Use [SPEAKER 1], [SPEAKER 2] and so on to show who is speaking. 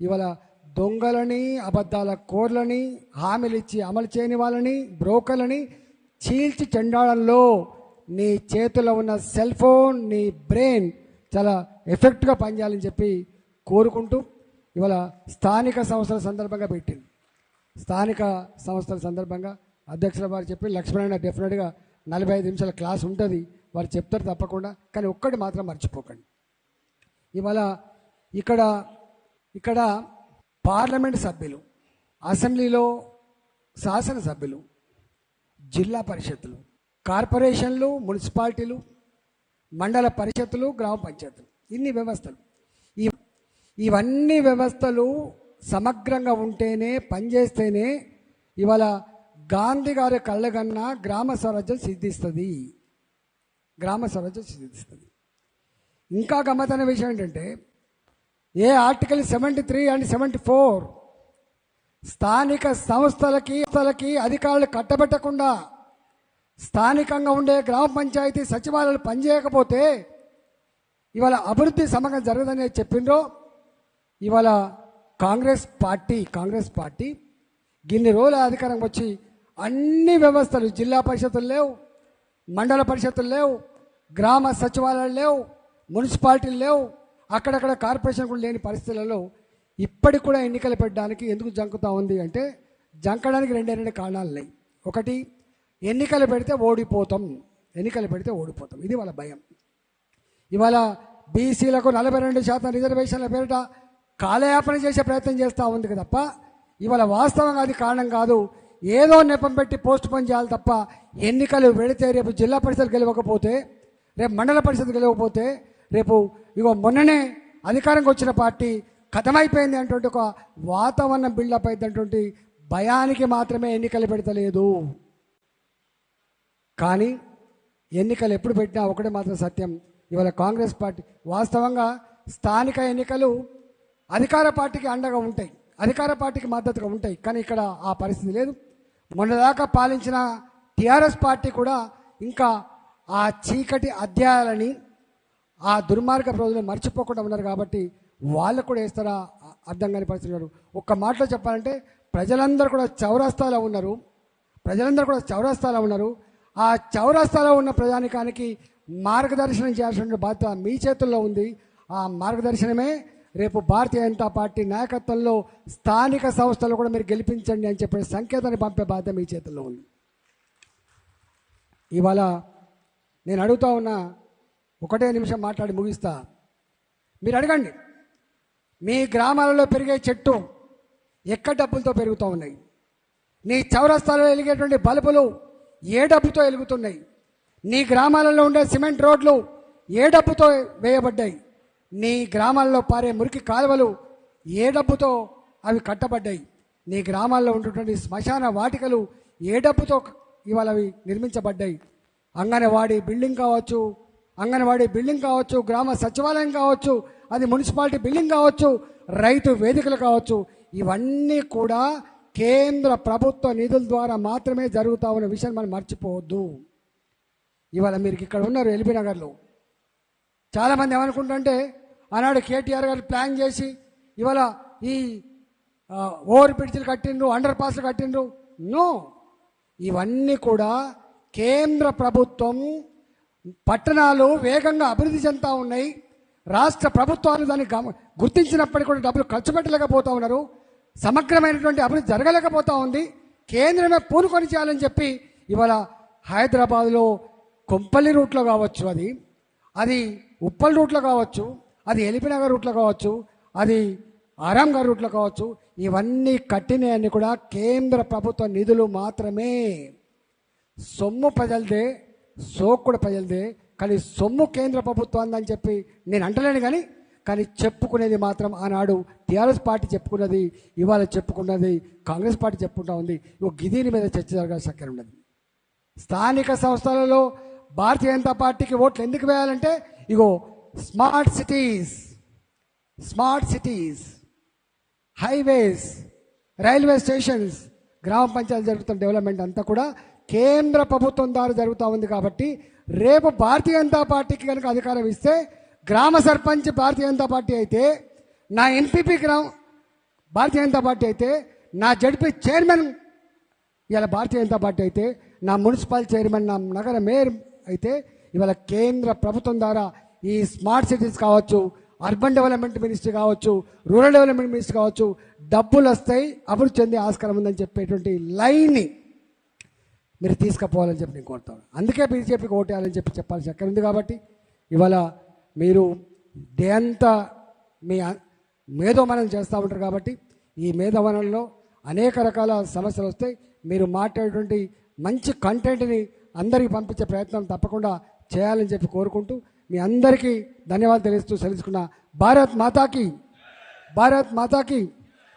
[SPEAKER 1] ఇవాళ దొంగలని అబద్ధాల కోర్లని హామీలు ఇచ్చి అమలు చేయని వాళ్ళని బ్రోకర్లని చీల్చి చెండాడంలో నీ చేతిలో ఉన్న సెల్ ఫోన్ నీ బ్రెయిన్ చాలా ఎఫెక్ట్గా పనిచేయాలని చెప్పి కోరుకుంటూ ఇవాళ స్థానిక సంస్థల సందర్భంగా పెట్టింది. స్థానిక సంస్థల సందర్భంగా అధ్యక్షుల వారు చెప్పి లక్ష్మణ డెఫినెట్గా నలభై ఐదు నిమిషాల క్లాస్ ఉంటుంది. వారు చెప్తారు తప్పకుండా కానీ ఒక్కటి మాత్రం మర్చిపోకండి. ఇవాళ ఇక్కడ ఇక్కడ పార్లమెంట్ సభ్యులు అసెంబ్లీలో శాసనసభ్యులు జిల్లా పరిషత్తులు కార్పొరేషన్లు మున్సిపాలిటీలు మండల పరిషత్తులు గ్రామ పంచాయతీలు. ఇన్ని వ్యవస్థలు. ఇవన్నీ వ్యవస్థలు సమగ్రంగా ఉంటేనే పనిచేస్తేనే ఇవాళ గాంధీ గారి కళ్ళగన్నా గ్రామ స్వరాజ్యం సిద్ధిస్తుంది. గ్రామ స్వరాజ్యం సిద్ధిస్తుంది. ఇంకా గమ్మతైన విషయం ఏంటంటే ఏ article seventy three and seventy four? స్థానిక సంస్థలకి సంస్థలకి అధికారులు కట్టబెట్టకుండా స్థానికంగా ఉండే గ్రామ పంచాయతీ సచివాలయాలు పనిచేయకపోతే ఇవాళ అభివృద్ధి సమగ్రం జరగదని చెప్పిండ్రో ఇవాళ కాంగ్రెస్ పార్టీ కాంగ్రెస్ పార్టీ గిన్ని రోజుల అధికారం వచ్చి అన్ని వ్యవస్థలు జిల్లా పరిషత్తులు లేవు మండల పరిషత్తులు లేవు గ్రామ సచివాలయాలు లేవు మున్సిపాలిటీలు లేవు అక్కడక్కడ కార్పొరేషన్ కూడా లేని పరిస్థితులలో ఇప్పటికి కూడా ఎన్నికలు పెట్టడానికి ఎందుకు జంకుతా ఉంది అంటే జంకడానికి రెండే రెండు కారణాలు ఉన్నాయి. ఒకటి ఎన్నికలు పెడితే ఓడిపోతాం. ఎన్నికలు పెడితే ఓడిపోతాం. ఇది వాళ్ళ భయం. ఇవాళ బీసీలకు నలభై రెండు శాతం రిజర్వేషన్ల పేరిట కాలయాపన చేసే ప్రయత్నం చేస్తూ ఉంది తప్ప ఇవాళ వాస్తవంగా అది కారణం కాదు. ఏదో నెపం పెట్టి పోస్ట్ పోన్ చేయాలి తప్ప ఎన్నికలు పెడితే రేపు జిల్లా పరిషత్ గెలవకపోతే రేపు మండల పరిషత్ గెలవకపోతే రేపు ఇగో మొన్ననే అధికారంకి వచ్చిన పార్టీ కథమైపోయింది అంటువంటి ఒక వాతావరణం బిల్డప్ అయిందంటువంటి భయానికి మాత్రమే ఎన్నికలు పెడతలేదు. కానీ ఎన్నికలు ఎప్పుడు పెట్టినా ఒకటే మాత్రం సత్యం. ఇవాళ కాంగ్రెస్ పార్టీ వాస్తవంగా స్థానిక ఎన్నికలు అధికార పార్టీకి అండగా ఉంటాయి. అధికార పార్టీకి మద్దతుగా ఉంటాయి. కానీ ఇక్కడ ఆ పరిస్థితి లేదు. మొన్నదాకా పాలించిన టీఆర్ఎస్ పార్టీ కూడా ఇంకా ఆ చీకటి అధ్యాయాలని ఆ దుర్మార్గ రోజులు మర్చిపోకుండా ఉన్నారు కాబట్టి వాళ్ళు కూడా వేస్తారా అర్థం కాని పరిస్థితి ఒక్క మాటలో చెప్పాలంటే ప్రజలందరూ కూడా చౌరస్తాలో ఉన్నారు. ప్రజలందరూ కూడా చౌరస్తాలో ఉన్నారు. ఆ చౌరస్తాలో ఉన్న ప్రజానికానికి మార్గదర్శనం చేయాల్సిన బాధ్యత మీ చేతుల్లో ఉంది. ఆ మార్గదర్శనమే రేపు భారతీయ జనతా పార్టీ నాయకత్వంలో స్థానిక సంస్థలు కూడా మీరు గెలిపించండి అని చెప్పిన సంకేతాన్ని పంపే బాధ్యత మీ చేతుల్లో ఉంది. ఇవాళ నేను అడుగుతా ఉన్నా ఒకటే నిమిషం మాట్లాడి ముగిస్తా. మీరు అడగండి మీ గ్రామాలలో పెరిగే చెట్టు ఎక్కడ డబ్బులతో పెరుగుతూ ఉన్నాయి? నీ చౌరస్తాలో వెలిగేటువంటి బల్బులు ఏ డబ్బుతో వెలుగుతున్నాయి నీ గ్రామాలలో ఉండే సిమెంట్ రోడ్లు ఏ డబ్బుతో వేయబడ్డాయి? నీ గ్రామాల్లో పారే మురికి కాలువలు ఏ డబ్బుతో అవి కట్టబడ్డాయి? నీ గ్రామాల్లో ఉన్నటువంటి శ్మశాన వాటికలు ఏ డబ్బుతో ఇవాళ అవి నిర్మించబడ్డాయి? అంగన్వాడీ బిల్డింగ్ కావచ్చు అంగన్వాడీ బిల్డింగ్ కావచ్చు గ్రామ సచివాలయం కావచ్చు అది మున్సిపాలిటీ బిల్డింగ్ కావచ్చు రైతు వేదికలు కావచ్చు ఇవన్నీ కూడా కేంద్ర ప్రభుత్వ నిధుల ద్వారా మాత్రమే జరుగుతా ఉన్న విషయం మనం మర్చిపోవద్దు. ఇవాళ మీరు ఇక్కడ ఉన్నారు ఎల్బీ నగర్లో. చాలామంది ఏమనుకుంటుంటే ఆనాడు కేటీఆర్ గారు ప్లాన్ చేసి ఇవాళ ఈ ఓవర్ బ్రిడ్జ్లు కట్టిండ్రు అండర్ పాస్లు కట్టిండ్రు. నో! ఇవన్నీ కూడా కేంద్ర ప్రభుత్వం పట్టణాలు వేగంగా అభివృద్ధి చెందుతూ ఉన్నాయి. రాష్ట్ర ప్రభుత్వాలు దాన్ని గమ గుర్తించినప్పటికీ కూడా డబ్బులు ఖర్చు పెట్టలేకపోతూ ఉన్నారు. సమగ్రమైనటువంటి అభివృద్ధి జరగలేకపోతూ ఉంది. కేంద్రమే పూనుకొని చేయాలని చెప్పి ఇవాళ హైదరాబాద్లో కొంపల్లి రూట్లో కావచ్చు అది. అది ఉప్పల్ రూట్లో కావచ్చు అది ఎలిపినగర్ రూట్లో కావచ్చు అది ఆరాంగర్ రూట్లో కావచ్చు. ఇవన్నీ కట్టినవన్నీ కూడా కేంద్ర ప్రభుత్వ నిధులు మాత్రమే. సొమ్ము ప్రజలదే సోకు కూడా ప్రజలదే కానీ సొమ్ము కేంద్ర ప్రభుత్వం అని చెప్పి నేను అంటలేను కానీ కానీ చెప్పుకునేది మాత్రం ఆనాడు టీఆర్ఎస్ పార్టీ చెప్పుకున్నది ఇవాళ చెప్పుకున్నది కాంగ్రెస్ పార్టీ చెప్పుకుంటా ఉంది. ఇగో గిదీని మీద చర్చ జరగాల్సిన సక్కర ఉన్నది. స్థానిక సంస్థలలో భారతీయ జనతా పార్టీకి ఓట్లు ఎందుకు వేయాలంటే ఇగో smart cities smart cities highways railway stations గ్రామ పంచాయతీ జరుగుతున్న డెవలప్మెంట్ అంతా కూడా కేంద్ర ప్రభుత్వం ద్వారా జరుగుతూ ఉంది కాబట్టి రేపు భారతీయ జనతా పార్టీకి కనుక అధికారం ఇస్తే గ్రామ సర్పంచ్ భారతీయ జనతా పార్టీ అయితే నా ఎంపీపీ గ్రామ భారతీయ జనతా పార్టీ అయితే నా జడ్పీ చైర్మన్ ఇవాళ భారతీయ జనతా పార్టీ అయితే నా మున్సిపల్ చైర్మన్ నా నగర మేయర్ అయితే ఇవాళ కేంద్ర ప్రభుత్వం ద్వారా ఈ స్మార్ట్ సిటీస్ కావచ్చు అర్బన్ డెవలప్మెంట్ మినిస్ట్రీ కావచ్చు రూరల్ డెవలప్మెంట్ మినిస్ట్రీ కావచ్చు డబ్బులు వస్తాయి అభివృద్ధి చెందే ఆస్కారం ఉందని చెప్పేటువంటి లైన్ని మీరు తీసుకుపోవాలని చెప్పి నేను కోరుతాను. అందుకే బీజేపీకి ఓటేయాలని చెప్పి చెప్పాల్సి ఎక్కడ ఉంది కాబట్టి ఇవాళ మీరు డే అంతా మీ మేధోమనం చేస్తూ ఉంటారు కాబట్టి ఈ మేధోమనంలో అనేక రకాల సమస్యలు వస్తాయి. మీరు మాట్లాడేటువంటి మంచి కంటెంట్ని అందరికీ పంపించే ప్రయత్నం తప్పకుండా చేయాలని చెప్పి కోరుకుంటూ మీ అందరికీ ధన్యవాదాలు తెలుస్తూ తెలుసుకున్న భారత్ మాతాకి భారత్ మాతాకి.